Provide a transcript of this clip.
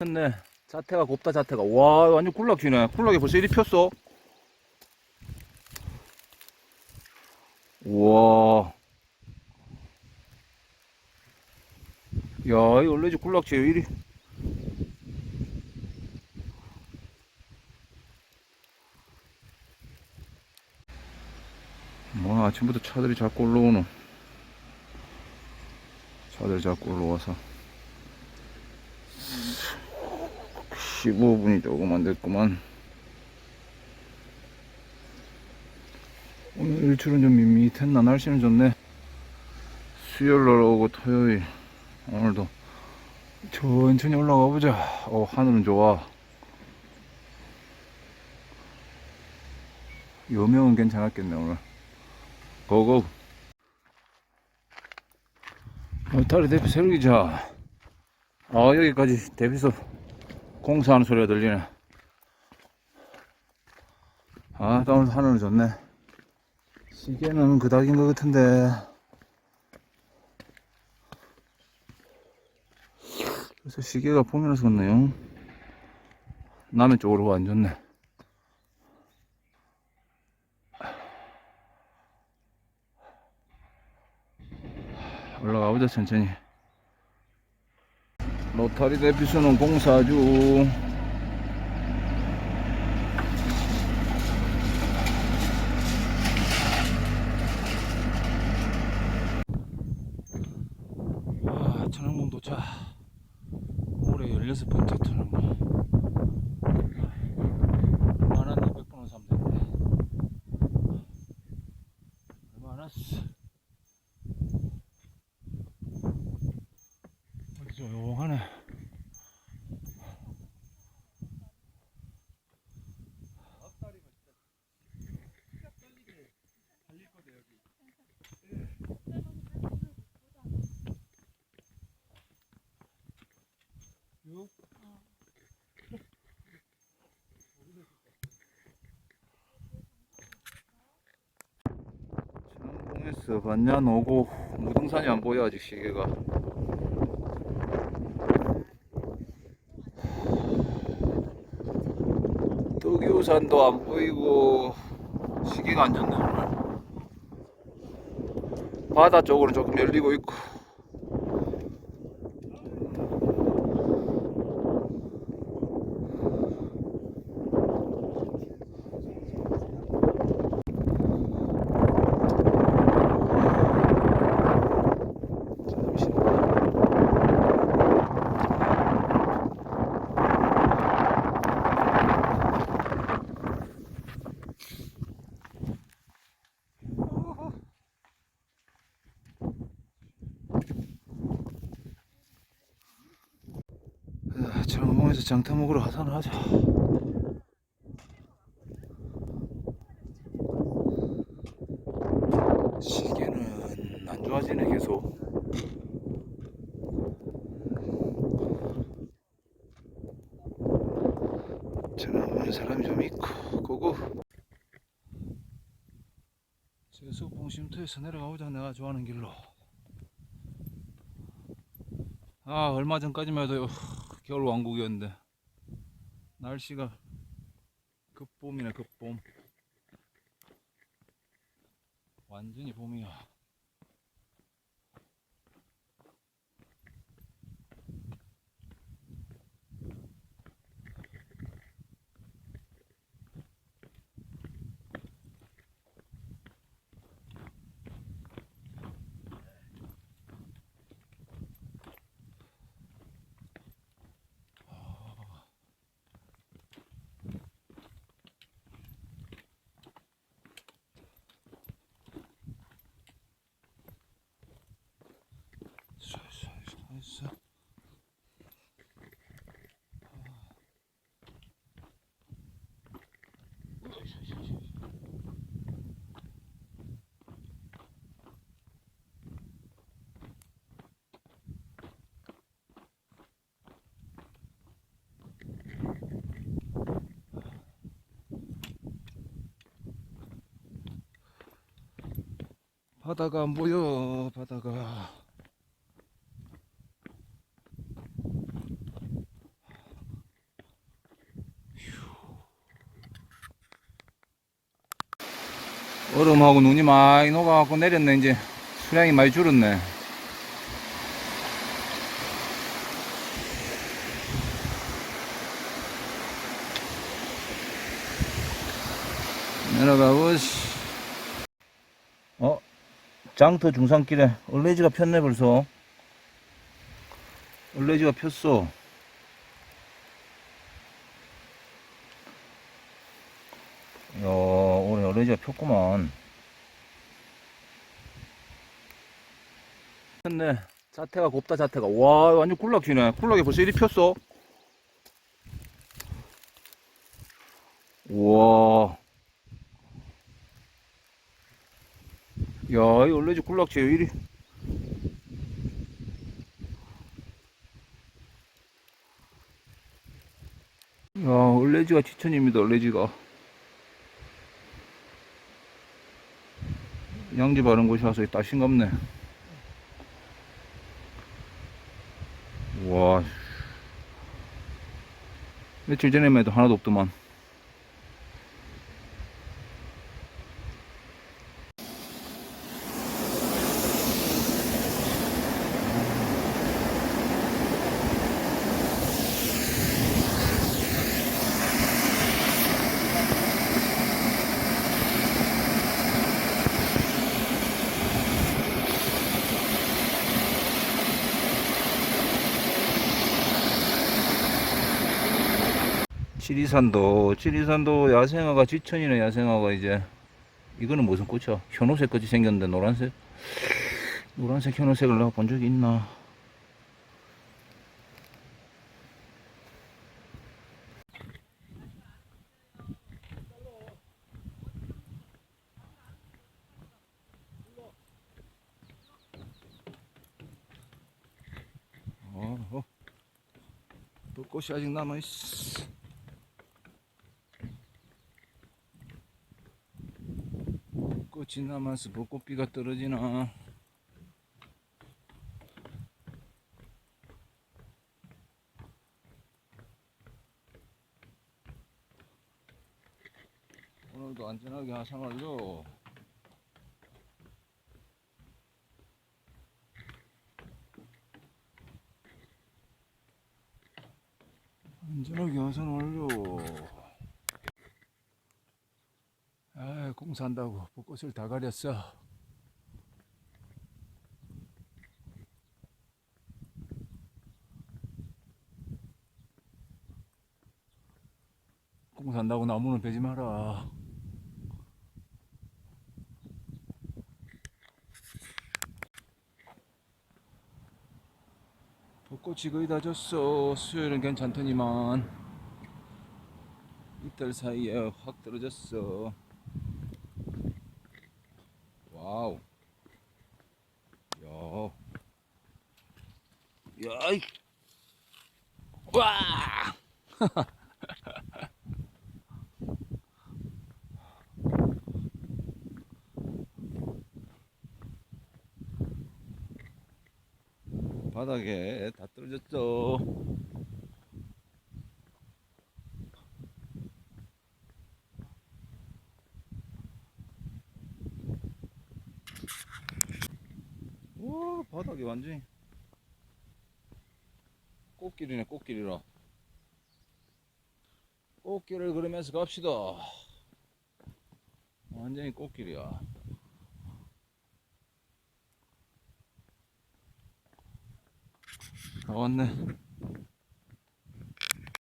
네. 자태가 곱다 자태가. 와 완전 굴락지네. 굴락이 벌써 이리 폈어. 우와. 야 이거 원래지 굴락지 이리. 뭐 아침부터 차들이 자꾸 올라오노. 차들이 자꾸 올라와서 15분이 조금 안 됐구만. 오늘 일출은 좀 밋밋했나? 날씨는 좋네. 수요일 날 오고 토요일. 오늘도 천천히 올라가 보자. 어, 하늘은 좋아. 여명은 괜찮았겠네, 오늘. 고고. 다리 대피 세르기자. 아, 여기까지 대피소 공사하는 소리가 들리네. 아, 또 오늘 하늘은 좋네. 시계는 그닥인 것 같은데. 그래서 시계가 봄이라서 그렇네요. 남의 쪽으로 안 좋네. 올라가 보자, 천천히. 로타리 대피소는 공사 중. 아, 천왕봉 도착. 올해 16번째 천왕봉. 만원 200번원 사면 되는데. 얼마 안 왔어. 천왕봉에서 반년 오고 무등산이 안 보여 아직 시계가. 덕유산도 안 보이고 시기가 안 좋네 오늘 바다 쪽으로 조금 열리고 있고 장봉에서 장타 먹으러 가서는 하자. 시계는 안 좋아지네 계속. 저는 사람이 좀 있고 고고. 제수봉 쉼터에서 내려가 보자 내가 좋아하는 길로. 아 얼마 전까지만 해도 겨울 왕국이었는데 날씨가 급봄이네 급봄. 완전히 봄이야 쏴. 바다가 안 보여 바다가 얼음하고 눈이 많이 녹아갖고 내렸네. 이제 수량이 많이 줄었네. 내려가 보시. 어? 장터 중산길에 얼레지가 폈네 벌써. 얼레지가 폈어. 야 오늘 얼레지가 폈구만. 폈네. 자태가 곱다 자태가. 와 완전 굴락지네. 굴락이 벌써 이리 폈어. 우와. 야, 이 얼레지 굴락지. 왜 이리. 야, 얼레지가 지천입니다, 얼레지가. 양지 바른 곳이 와서 다 싱겁네. 와. 며칠 전에만 해도 하나도 없더만. 지리산도, 지리산도 야생화가 지천이네, 야생화가 이제. 이거는 무슨 꽃이야? 같이 생겼는데, 노란색? 노란색 현오색을 내가 본 적이 있나? 어, 어. 벚꽃이 아직 남아있어. 꽃이 남아서 벚꽃비가 떨어지나? 오늘도 안전하게 하상하려 안전하게 하산 완료 아, 공사한다고 벚꽃을 다 가렸어. 공사한다고 나무는 베지 마라. 벚꽃이 거의 다 졌어. 수요일은 괜찮더니만 이틀 사이에 확 떨어졌어. 와우. 야. 야, 이. 와! 바닥에 다 떨어졌죠. 와 바닥이 완전히 꽃길이네 꽃길이라 꽃길을 걸으면서 갑시다. 완전히 꽃길이야. 다 왔네